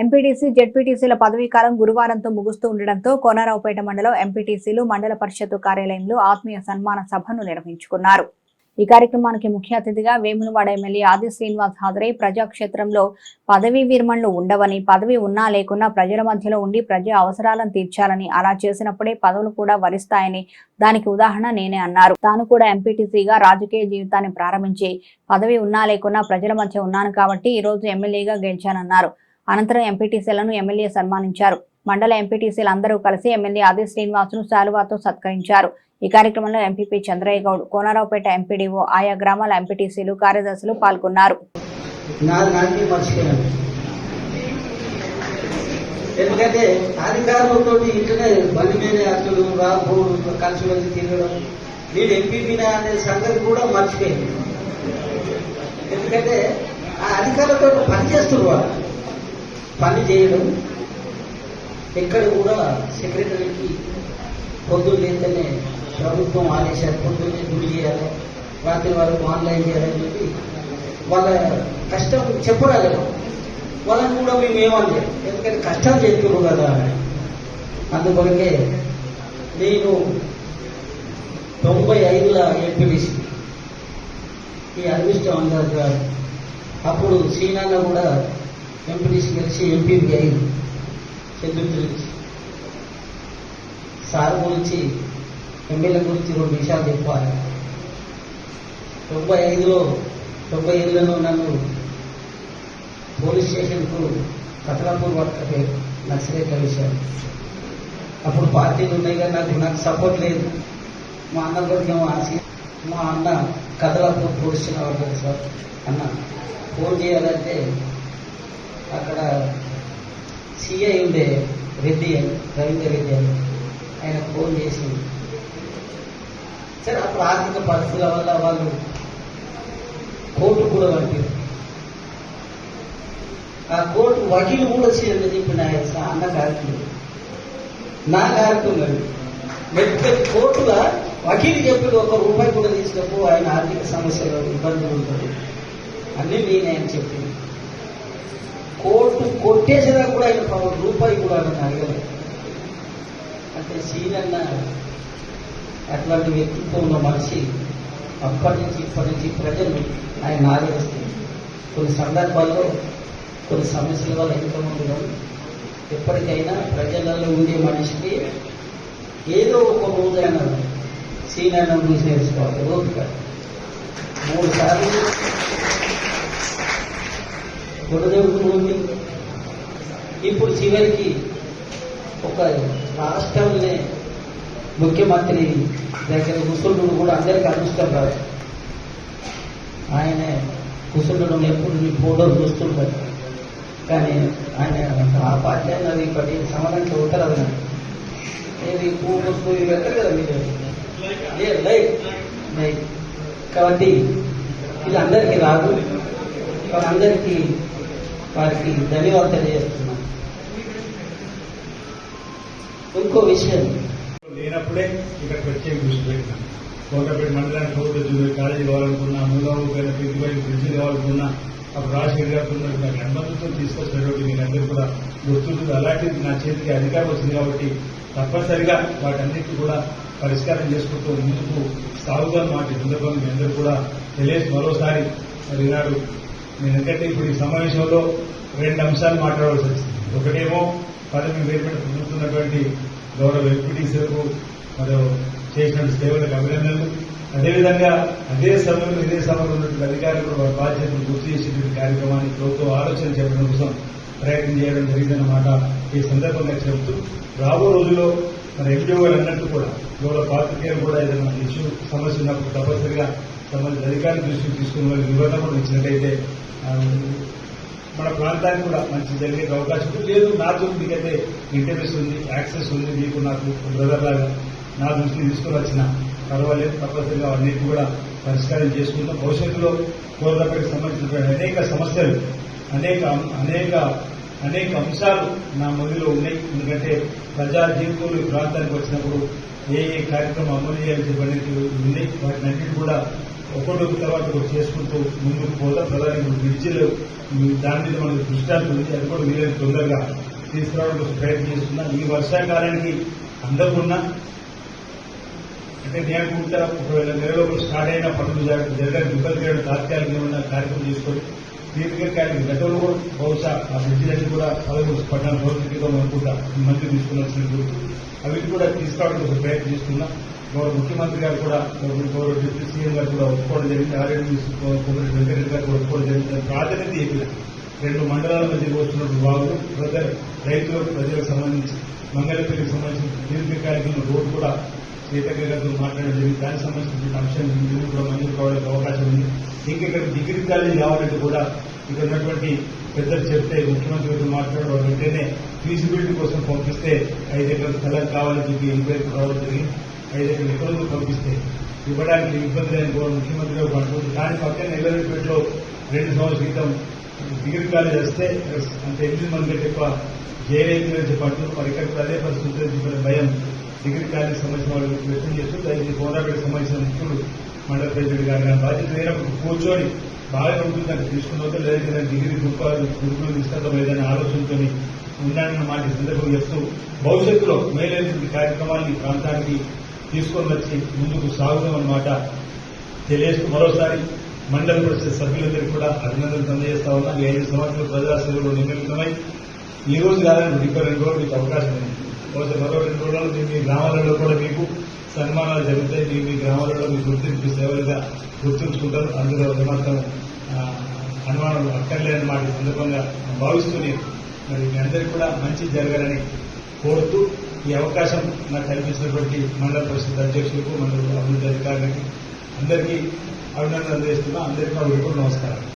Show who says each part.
Speaker 1: MPTC జెడ్పీటీసీల పదవీ కాలం గురువారంతో ముగుస్తూ ఉండడంతో కోనరావుపేట మండలం ఎంపీటీసీలు మండల పరిషత్ కార్యాలయంలో ఆత్మీయ సన్మాన సభను నిర్వహించుకున్నారు. ఈ కార్యక్రమానికి ముఖ్య అతిథిగా వేములవాడ ఎమ్మెల్యే ఆది శ్రీనివాస్ హాజరై ప్రజాక్షేత్రంలో పదవీ విరమణలు ఉండవని పదవి ఉన్నా లేకున్నా ప్రజల మధ్యలో ఉండి ప్రజా అవసరాలను తీర్చాలని అలా చేసినప్పుడే పదవులు కూడా వరిస్తాయని దానికి ఉదాహరణ నేనే అన్నారు. తాను కూడా ఎంపీటీసీగా రాజకీయ జీవితాన్ని ప్రారంభించి పదవి ఉన్నా లేకున్నా ప్రజల మధ్య ఉన్నాను కాబట్టి ఈ రోజు ఎమ్మెల్యేగా గెలిచానన్నారు. అనంతరం ఎంపీటీసీలను ఎమ్మెల్యే సన్మానించారు. మండల ఎంపీటీసీలు అందరూ కలిసి ఎమ్మెల్యే ఆది శ్రీనివాసును శాలువాతో సత్కరించారు. ఈ కార్యక్రమంలో ఎంపీపీ చంద్రయ్య గౌడ్ కోనరావుపేట ఎంపీడీఓ ఆయా గ్రామాల ఎంపీటీసీలు కార్యదర్శులు పాల్గొన్నారు.
Speaker 2: ఎందుకంటే అధికారులతో ఇంటనే బండి మీద అసలు రాకపోవడం కలిసి వెళ్ళి తిరగడం నేను ఎంపీపీనా అనే సంగతి కూడా మర్చిపోయింది ఎందుకంటే ఆ అధికారులతో పనిచేస్తున్నారు వాళ్ళు. పని చేయడం ఎక్కడ కూడా సెక్రటరీకి పొద్దున్న లేస్తేనే ప్రభుత్వం ఆదేశాలు పొద్దున్నే గుడి చేయాలి రాత్రి వరకు ఆన్లైన్ చేయాలని చెప్పి వాళ్ళ కష్టం చెప్పరాలి వాళ్ళని కూడా మేము ఏమనలేదు. ఎందుకంటే కష్టం చేస్తున్నారు కదా. అందుకొరకే నేను తొంభై ఐదుల ఎంపీడీసీ ఈ అరవిష్ట అందరు గారు అప్పుడు సీనాన్న కూడా ఎంపీడీసీ గెలిచి ఎంపీపీ అయింది చంద్రుడి గురించి సార్ గురించి ఎమ్మెల్యే గురించి రెండు విషయాలు చెప్పాలి. తొంభై ఐదులో తొంభై ఐదులో నన్ను పోలీస్ స్టేషన్కు కతలాపూర్ పట్టుకే నక్సలేట్ల విషయం అప్పుడు పార్టీలు ఉన్నాయి కానీ నాకు నాకు సపోర్ట్ లేదు. మా అన్న గురించి ఏమో ఆశ మా అన్న కథలాపూర్ పోలీస్ స్టేషన్ పడ్డాడు సార్ అన్న. ఫోన్ చేయాలంటే అక్కడ సిఐ ఉండే రెడ్డి అని రవీందర్ రెడ్డి అని ఆయన ఫోన్ చేసి సరే అప్పుడు ఆర్థిక పరిస్థితుల వల్ల వాళ్ళు కోర్టు కూడా పంపారు ఆ కోర్టు వకీలు కూడా చేయాలని చెప్పిన ఆయన అన్న కార్యక్రమం నా కార్యక్రమం మెడికల్ కోర్టుగా వకీలు చెప్పి ఒక రూపాయి కూడా తీసినప్పుడు ఆయన ఆర్థిక సమస్యలు ఇబ్బందులు ఉంటాయి. అన్నీ నేనే అని చెప్పింది కోర్టు కొట్టేసినా కూడా ఆయన పాపం రూపాయి కూడా నన్ను అడగలేదు. అంటే సీనన్న అట్లాంటి వ్యక్తిత్వం ఉన్న మనిషి అప్పటి నుంచి ఇప్పటి నుంచి ప్రజలు ఆయన ఆదరిస్తుంది కొన్ని సందర్భాల్లో కొన్ని సమస్యల వల్ల ఎంతమంది ఉన్నారు? ఎప్పటికైనా ప్రజలలో ఉండే మనిషికి ఏదో ఒక రోజైనా సీనన్న గురించి నేర్చుకోవాలి. ఓపిక మూడు సార్లు గురుదేవుడు ఉంది ఇప్పుడు చివరికి ఒక రాష్ట్రంలో ముఖ్యమంత్రి దగ్గర కుసుడు కూడా అందరికీ అదృష్టం రాదు. ఆయన కుసుడు ఎప్పుడు నీ ఫోటోలు చూస్తుంటారు కానీ ఆయన ఆ పార్టీ అన్నది పది సంవత్సరానికి ఉత్తరాలు ఏది పువ్వు ఇవి కదా మీరు? ఏ కాబట్టి ఇది అందరికీ రాదు. అందరికీ వారికి ధన్యవాదాలు తెలియజేస్తున్నాను. ఇంకో విషయం.
Speaker 3: లేనప్పుడే ఇక్కడ ప్రత్యేక దృష్టి పెట్టినాం కోటపేట మండలానికి కోట కాలేజీ కావాలనుకున్నా మూలవ పైన ప్రిన్సిపల్ బ్రిడ్జి కావాలనుకున్నా అప్పుడు రాజశేఖర్ గారు ఉన్నారు. నాకు అనుమతితో తీసుకొచ్చినటువంటి మీరందరూ కూడా గుర్తుంటుంది. అలాంటిది నా చేతికి అధికారం వచ్చింది కాబట్టి తప్పనిసరిగా వాటన్నిటి కూడా పరిష్కారం చేసుకుంటూ ముందుకు సాగుతాను మాట ఈ సందర్భంగా మీ అందరూ కూడా తెలియదు మరోసారి మరి ఈనాడు నేను ఎందుకంటే ఇప్పుడు ఈ సమావేశంలో రెండు అంశాలు మాట్లాడవలసి వచ్చింది. ఒకటేమో పదవి వేరుపెట్టి పొందుతున్నటువంటి గౌరవ ఎంపీటీసీలకు మరియు చేసిన సేవలకు అభినందనలు. అదేవిధంగా అదే సమయంలో ఇదే సభలో ఉన్నటువంటి అధికారులు వారి బాధ్యతను గుర్తు చేసేటువంటి కార్యక్రమాన్ని ప్రభుత్వం ఆలోచన చేయడం కోసం ప్రయత్నం చేయడం జరిగిందన్నమాట ఈ సందర్భంగా చెబుతూ రాబో రోజుల్లో మన ఎంపీఓ అన్నట్టు కూడా గౌరవ పాత్రికేయులు కూడా ఏదైనా ఇష్యూ సమస్య ఉన్నప్పుడు తప్పనిసరిగా సంబంధిత అధికారుల దృష్టికి తీసుకుని వారి వివరణ కూడా ఇచ్చినట్టయితే మన ప్రాంతానికి కూడా మంచి జరిగే అవకాశం లేదు లేదు నాతో మీకైతే ఇంటర్వ్యూస్ ఉంది యాక్సెస్ ఉంది మీకు నాకు బ్రదర్ లాగా నా దృష్టిని తీసుకుని పర్వాలేదు. తప్పనిసరిగా అన్నిటి కూడా పరిష్కారం చేసుకుంటాం భవిష్యత్తులో కోరదప్పటికి సంబంధించిన అనేక సమస్యలు అనేక అం- అనేక అనేక అంశాలు నా మదిలో ఉన్నాయి. ఎందుకంటే ప్రజా జీవితంలో ఈ ప్రాంతానికి వచ్చినప్పుడు ఏ ఏ కార్యక్రమం అమలు చేయాల్సి ఉన్నాయి. వాటిని కూడా ఒకటి తర్వాత ఒకటి చేసుకుంటూ ముందుకు పోతా ప్రధాని బ్రిడ్జిలు దాని మీద మనకు దృష్టి ఉంది అది కూడా వీలైన తొందరగా తీసుకురావడానికి ప్రయత్నం చేస్తున్నా. ఈ వర్షాకాలానికి అందకుండా అంటే నేను కూడా ఒకవేళ నెలలో స్టార్ట్ అయిన పనులు జరగడానికి ఇబ్బంది చేయడం తాత్కాలికంగా ఉన్న కార్యక్రమం తీసుకొని దీర్ఘకాలిక గతంలో కూడా బహుశా ఆ బ్రిడ్జిలన్నీ కూడా పదమూడు పద్నాలుగు రోజుల క్రితం అనుకుంటా మంత్రి తీసుకున్నట్లు అవి కూడా తీసుకురావడం కోసం ప్రయత్నం చేస్తున్నా. గౌరవ ముఖ్యమంత్రి గారు కూడా గౌరవ డిప్యూటీ సీఎం గారు కూడా ఒప్పుకోవడం జరిగింది. ఆర్ఎండి కోమరెడ్డి వెంకటరెడ్డి గారు కూడా ఒప్పుకోవడం జరిగింది. ప్రాధాన్యత చెప్పిన రెండు మండలాల మధ్య వస్తున్నటువంటి బాగులు ప్రజలు రైతులకు ప్రజలకు సంబంధించి మంగళపల్లికి దీర్ఘ కార్యక్రమం రోడ్డు కూడా సీతక్క గారితో మాట్లాడడం జరిగింది. దానికి సంబంధించిన అంశం నిధులు కూడా మంజూరు కావడానికి అవకాశం ఉంది. ఇంకా ఇక్కడ డిగ్రీ కాలేజీ కావాలంటే కూడా ఇక్కడ ఉన్నటువంటి పెద్దలు చెప్తే ముఖ్యమంత్రి గారితో మాట్లాడడం వెంటనే ఫీజిబిలిటీ కోసం పంపిస్తే ఐదు ఎకరాల స్థలం కావాలని చెప్పి ఎంక్వైరీ రావడం జరిగింది. ఐదు ఎకరాల ఎకరాలు పంపిస్తే ఇవ్వడానికి ఇబ్బంది లేని కూడా ముఖ్యమంత్రి గారు పడుతుంది. దాని పక్కన ఎల్లరెడ్డిపేటలో రెండు సంవత్సరాల క్రితం డిగ్రీ కాలేజ్ వస్తే అంటే ఎనిమిది మంది కంటే ఎక్కువ జైలు అని చెప్పంటున్నారు మరి ఇక్కడ అదే పరిస్థితి ఉంటుందని చెప్పిన భయం. డిగ్రీ కాలేజ్ సంబంధించిన వాళ్ళు వ్యక్తం చేస్తూ దయచేసి కోరాపేట సంబంధించిన ముఖ్యుడు మండల ప్రెసిడెంట్ గారు కానీ బాధ్యత లేనప్పుడు కూర్చొని బాగా ఉంటుంది తీసుకున్న వద్ద లేదంటే డిగ్రీ గురుకులు గురుకులు తీసుకెళ్తాం లేదనే ఆలోచనతో ఉన్నానన్న మాట సందర్భం సందర్భంగా చెప్తూ భవిష్యత్తులో మేలైనటువంటి కార్యక్రమాన్ని ప్రాంతానికి తీసుకొని వచ్చి ముందుకు సాగుతామన్నమాట తెలియజేస్తూ మరోసారి మండల పరిషత్ సభ్యులందరికీ కూడా అభినందనలు తెలియజేస్తా ఉన్నా. ఈ ఐదు సంవత్సరాలు ప్రజా సేవలో నిమగ్నమై ఈ రోజు కాదని ఇంకో రెండు రోజులు మీకు అవకాశం ఉంది. బహుశా మరో రెండు రోజులు మీ మీ గ్రామాలలో కూడా మీకు సన్మానాలు జరుగుతాయి. మీ మీ గ్రామాలలో మీ గుర్తింపు సేవలుగా గుర్తుంచుకుంటారు. అందులో ఏమాత్రం అనుమానం అక్కర్లేని మాట ఈ సందర్భంగా. భావిస్తూనే మరి మీ అందరికీ కూడా మంచి జరగాలని కోరుతూ ఈ అవకాశం నాకు కల్పించినటువంటి మండల పరిషత్ అధ్యక్షులకు మండల అభివృద్ధి అధికారులకి అందరికీ అభినందనలు చేస్తున్నా అందరికీ నా నమస్కారం